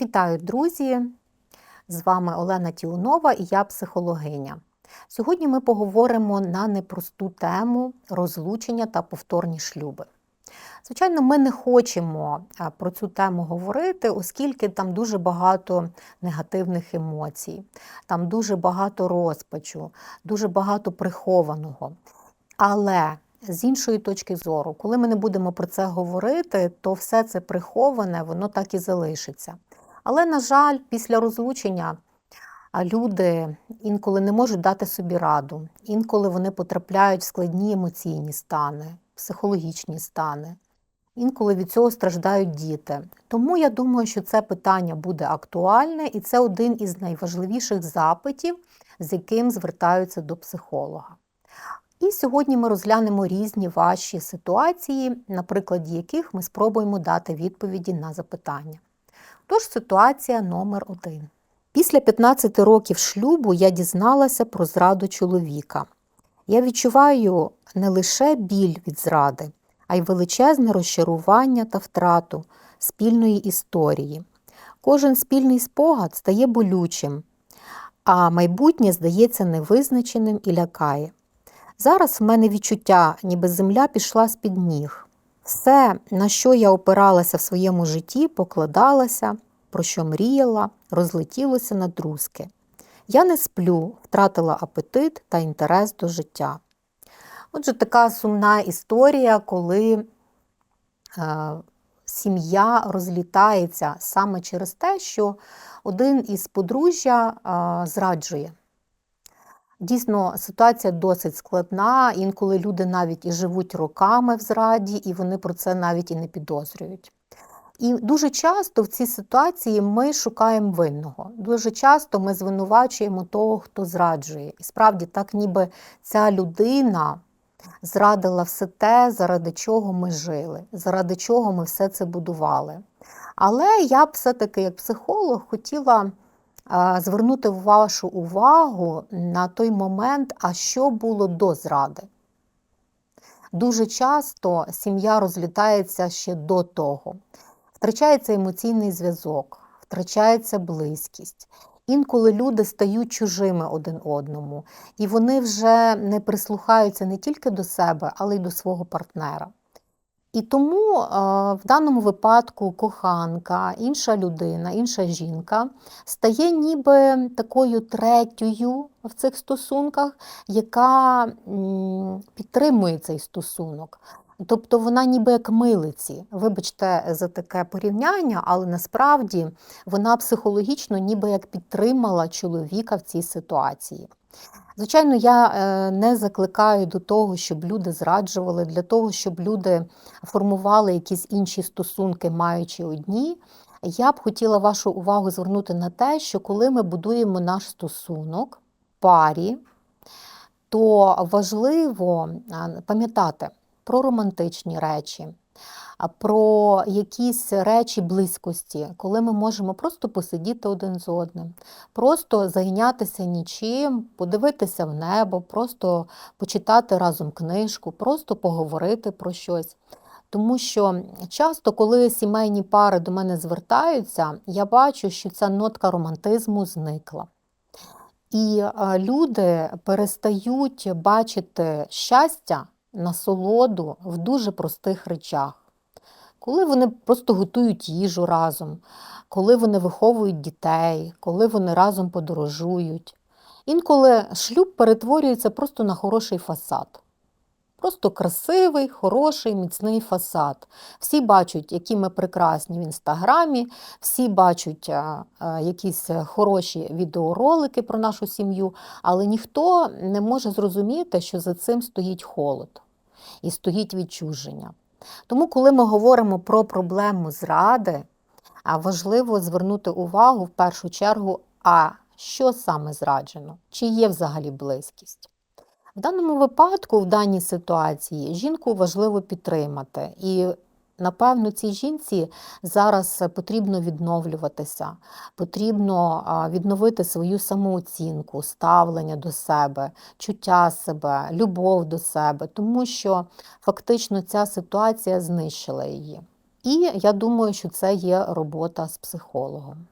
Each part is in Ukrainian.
Вітаю, друзі! З вами Олена Тіунова і я психологиня. Сьогодні ми поговоримо на непросту тему розлучення та повторні шлюби. Звичайно, ми не хочемо про цю тему говорити, оскільки там дуже багато негативних емоцій, там дуже багато розпачу, дуже багато прихованого. Але з іншої точки зору, коли ми не будемо про це говорити, то все це приховане, воно так і залишиться. Але, на жаль, після розлучення люди інколи не можуть дати собі раду, інколи вони потрапляють в складні емоційні стани, психологічні стани. Інколи від цього страждають діти. Тому я думаю, що це питання буде актуальне, і це один із найважливіших запитів, з яким звертаються до психолога. І сьогодні ми розглянемо різні ваші ситуації, на прикладі яких ми спробуємо дати відповіді на запитання. Тож ситуація номер один. Після 15 років шлюбу я дізналася про зраду чоловіка. Я відчуваю не лише біль від зради, а й величезне розчарування та втрату спільної історії. Кожен спільний спогад стає болючим, а майбутнє здається невизначеним і лякає. Зараз в мене відчуття, ніби земля пішла з-під ніг. Все, на що я опиралася в своєму житті, покладалася, про що мріяла, розлетілося на друзки. Я не сплю, втратила апетит та інтерес до життя. Отже, така сумна історія, коли е, сім'я розлітається саме через те, що один із подружжя е, зраджує. Дійсно, ситуація досить складна, інколи люди навіть і живуть роками в зраді, і вони про це навіть і не підозрюють. І дуже часто в цій ситуації ми шукаємо винного. Дуже часто ми звинувачуємо того, хто зраджує. І справді, так ніби ця людина зрадила все те, заради чого ми жили, заради чого ми все це будували. Але я б все-таки, як психолог, хотіла звернути вашу увагу на той момент, а що було до зради. Дуже часто сім'я розлітається ще до того. Втрачається емоційний зв'язок, втрачається близькість. Інколи люди стають чужими один одному, і вони вже не прислухаються не тільки до себе, але й до свого партнера. І тому в даному випадку коханка, інша людина, інша жінка стає ніби такою третьою в цих стосунках, яка підтримує цей стосунок. Тобто вона ніби як милиці. Вибачте за таке порівняння, але насправді вона психологічно ніби як підтримала чоловіка в цій ситуації. Звичайно, я е, не закликаю до того, щоб люди зраджували, для того, щоб люди формували якісь інші стосунки, маючи одні. Я б хотіла вашу увагу звернути на те, що коли ми будуємо наш стосунок парі, то важливо пам'ятати про романтичні речі, про якісь речі близькості, коли ми можемо просто посидіти один з одним, просто зайнятися нічим, подивитися в небо, просто почитати разом книжку, просто поговорити про щось. Тому що часто, коли сімейні пари до мене звертаються, я бачу, що ця нотка романтизму зникла. І люди перестають бачити щастя, насолоду в дуже простих речах коли вони просто готують їжу разом, коли вони виховують дітей, коли вони разом подорожують. Інколи шлюб перетворюється просто на хороший фасад. Просто красивий, хороший, міцний фасад. Всі бачать, які ми прекрасні в інстаграмі, всі бачать а, а, якісь хороші відеоролики про нашу сім'ю, але ніхто не може зрозуміти, що за цим стоїть холод і стоїть відчуження. Тому, коли ми говоримо про проблему зради, важливо звернути увагу в першу чергу, а що саме зраджено, чи є взагалі близькість. В даному випадку, в даній ситуації, жінку важливо підтримати. І Напевно, цій жінці зараз потрібно відновлюватися, потрібно відновити свою самооцінку, ставлення до себе, чуття себе, любов до себе, тому що фактично ця ситуація знищила її. І я думаю, що це є робота з психологом.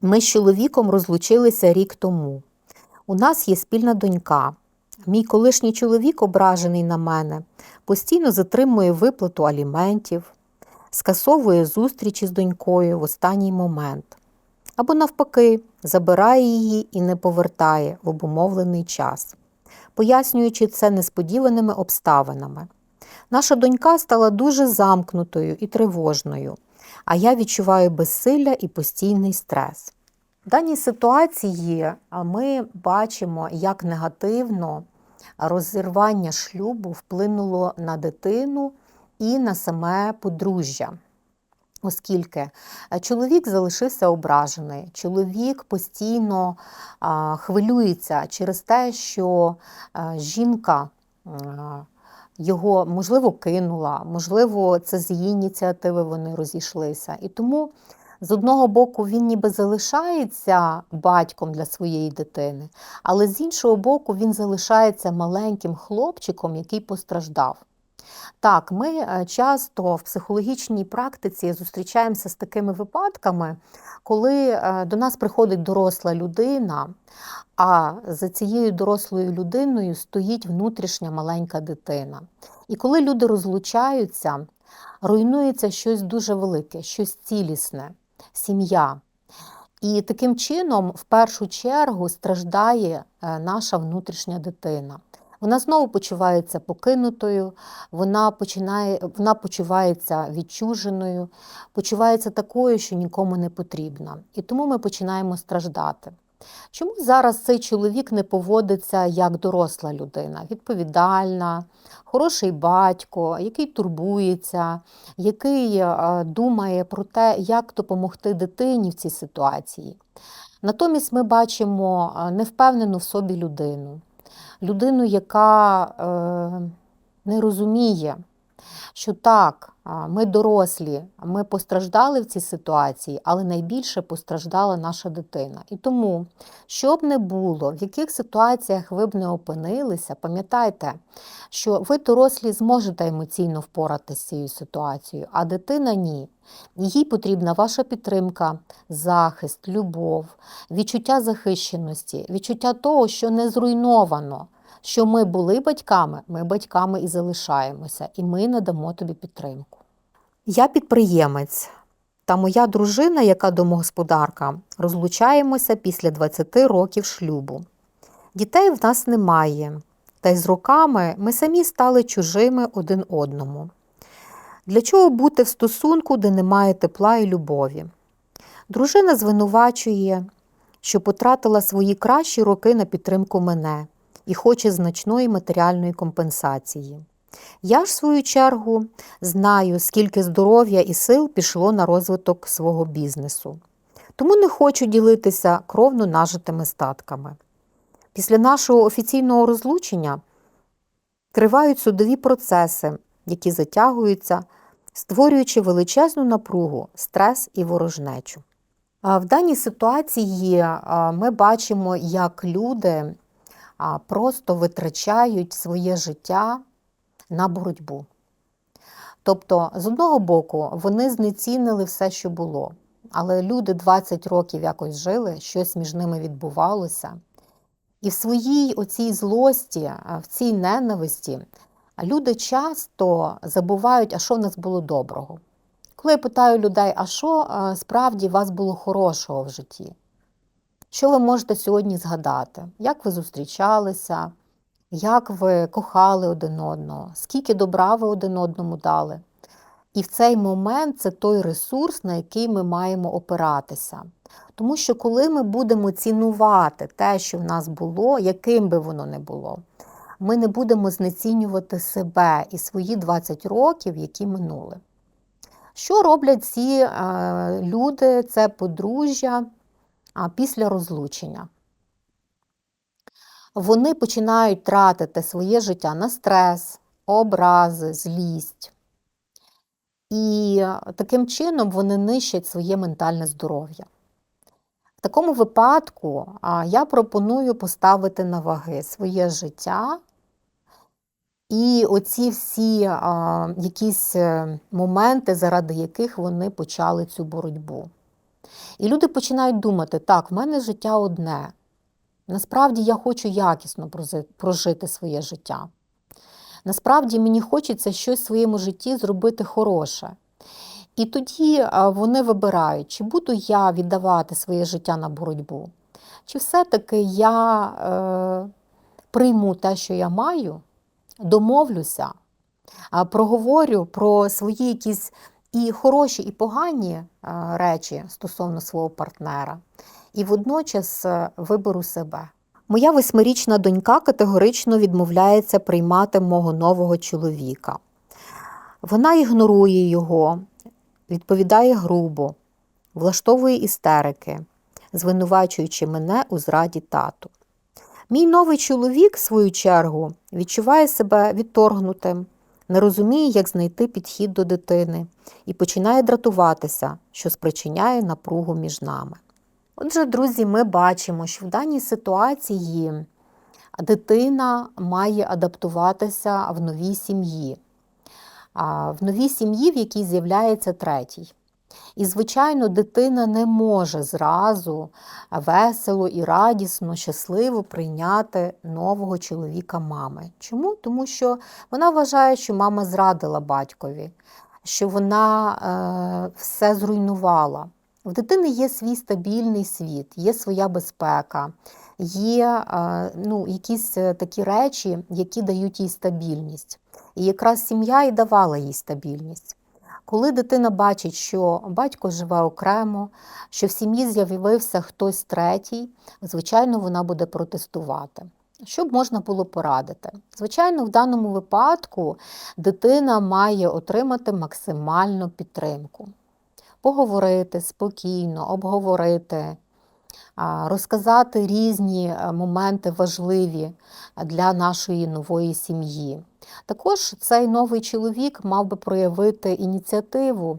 Ми з чоловіком розлучилися рік тому. У нас є спільна донька. Мій колишній чоловік, ображений на мене, постійно затримує виплату аліментів, скасовує зустрічі з донькою в останній момент. Або, навпаки, забирає її і не повертає в обумовлений час, пояснюючи це несподіваними обставинами. Наша донька стала дуже замкнутою і тривожною, а я відчуваю безсилля і постійний стрес. В даній ситуації ми бачимо, як негативно розірвання шлюбу вплинуло на дитину і на саме подружжя. Оскільки чоловік залишився ображений, чоловік постійно хвилюється через те, що жінка його, можливо, кинула, можливо, це з її ініціативи вони розійшлися. І тому з одного боку, він ніби залишається батьком для своєї дитини, але з іншого боку, він залишається маленьким хлопчиком, який постраждав. Так, ми е, часто в психологічній практиці зустрічаємося з такими випадками, коли е, до нас приходить доросла людина, а за цією дорослою людиною стоїть внутрішня маленька дитина. І коли люди розлучаються, руйнується щось дуже велике, щось цілісне сім'я. І таким чином, в першу чергу, страждає е, наша внутрішня дитина. Вона знову почувається покинутою, вона починає, вона почувається відчуженою, почувається такою, що нікому не потрібна. І тому ми починаємо страждати. Чому зараз цей чоловік не поводиться як доросла людина, відповідальна, хороший батько, який турбується, який е, думає про те, як допомогти дитині в цій ситуації? Натомість ми бачимо е, невпевнену в собі людину, людину, яка е, не розуміє, що так, ми дорослі, ми постраждали в цій ситуації, але найбільше постраждала наша дитина. І тому, що б не було, в яких ситуаціях ви б не опинилися, пам'ятайте, що ви дорослі зможете емоційно впоратися з цією ситуацією, а дитина ні. Їй потрібна ваша підтримка, захист, любов, відчуття захищеності, відчуття того, що не зруйновано що ми були батьками, ми батьками і залишаємося, і ми надамо тобі підтримку. Я підприємець та моя дружина, яка домогосподарка, розлучаємося після 20 років шлюбу. Дітей в нас немає, та й з роками ми самі стали чужими один одному. Для чого бути в стосунку, де немає тепла і любові? Дружина звинувачує, що потратила свої кращі роки на підтримку мене, і хоче значної матеріальної компенсації. Я ж, в свою чергу, знаю, скільки здоров'я і сил пішло на розвиток свого бізнесу, тому не хочу ділитися кровно нажитими статками. Після нашого офіційного розлучення тривають судові процеси, які затягуються, створюючи величезну напругу, стрес і ворожнечу. В даній ситуації ми бачимо, як люди а просто витрачають своє життя на боротьбу. Тобто, з одного боку, вони знецінили все, що було. Але люди 20 років якось жили, щось між ними відбувалося. І в своїй оцій злості, в цій ненависті, люди часто забувають, а що в нас було доброго. Коли я питаю людей, а що справді у вас було хорошого в житті? Що ви можете сьогодні згадати? Як ви зустрічалися, як ви кохали один одного, скільки добра ви один одному дали? І в цей момент це той ресурс, на який ми маємо опиратися. Тому що коли ми будемо цінувати те, що в нас було, яким би воно не було, ми не будемо знецінювати себе і свої 20 років, які минули. Що роблять ці е, люди, це подружжя? Після розлучення. Вони починають тратити своє життя на стрес, образи, злість. І таким чином вони нищать своє ментальне здоров'я. В такому випадку я пропоную поставити на ваги своє життя і оці всі а, якісь е, моменти, заради яких вони почали цю боротьбу. І люди починають думати: так, в мене життя одне. Насправді я хочу якісно прожити своє життя. Насправді мені хочеться щось в своєму житті зробити хороше. І тоді вони вибирають, чи буду я віддавати своє життя на боротьбу, чи все-таки я е, прийму те, що я маю, домовлюся, проговорю про свої якісь і хороші, і погані е, речі стосовно свого партнера, і водночас е, виберу себе. Моя восьмирічна донька категорично відмовляється приймати мого нового чоловіка. Вона ігнорує його, відповідає грубо, влаштовує істерики, звинувачуючи мене у зраді тату. Мій новий чоловік, в свою чергу, відчуває себе відторгнутим, не розуміє, як знайти підхід до дитини, і починає дратуватися, що спричиняє напругу між нами. Отже, друзі, ми бачимо, що в даній ситуації дитина має адаптуватися в новій сім'ї, в новій сім'ї, в якій з'являється третій. І, звичайно, дитина не може зразу весело і радісно, щасливо прийняти нового чоловіка мами. Чому? Тому що вона вважає, що мама зрадила батькові, що вона е, все зруйнувала. В дитини є свій стабільний світ, є своя безпека, є е, ну, якісь е, такі речі, які дають їй стабільність. І якраз сім'я і давала їй стабільність. Коли дитина бачить, що батько живе окремо, що в сім'ї з'явився хтось третій, звичайно, вона буде протестувати. Що б можна було порадити? Звичайно, в даному випадку дитина має отримати максимальну підтримку, поговорити спокійно, обговорити, розказати різні е, моменти важливі для нашої нової сім'ї. Також цей новий чоловік мав би проявити ініціативу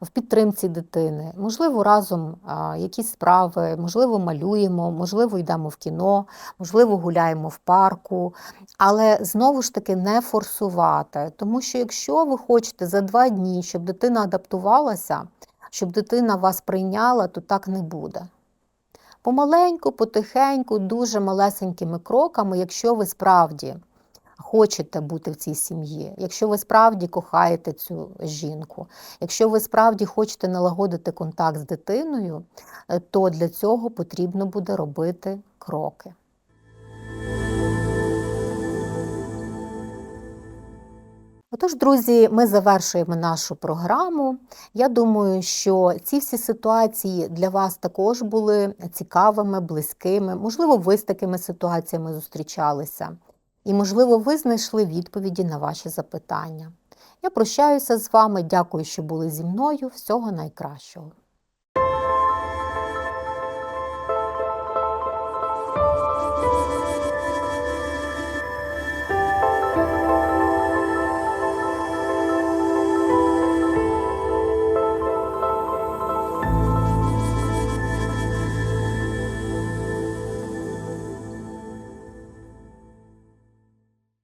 в підтримці дитини. Можливо, разом якісь справи, можливо, малюємо, можливо, йдемо в кіно, можливо, гуляємо в парку. Але знову ж таки не форсувати. Тому що якщо ви хочете за два дні, щоб дитина адаптувалася, щоб дитина вас прийняла, то так не буде. Помаленьку, потихеньку, дуже малесенькими кроками, якщо ви справді хочете бути в цій сім'ї, якщо ви справді кохаєте цю жінку, якщо ви справді хочете налагодити контакт з дитиною, е, то для цього потрібно буде робити кроки. Отож, друзі, ми завершуємо нашу програму. Я думаю, що ці всі ситуації для вас також були цікавими, близькими. Можливо, ви з такими ситуаціями зустрічалися. І, можливо, ви знайшли відповіді на ваші запитання. Я прощаюся з вами. Дякую, що були зі мною. Всього найкращого.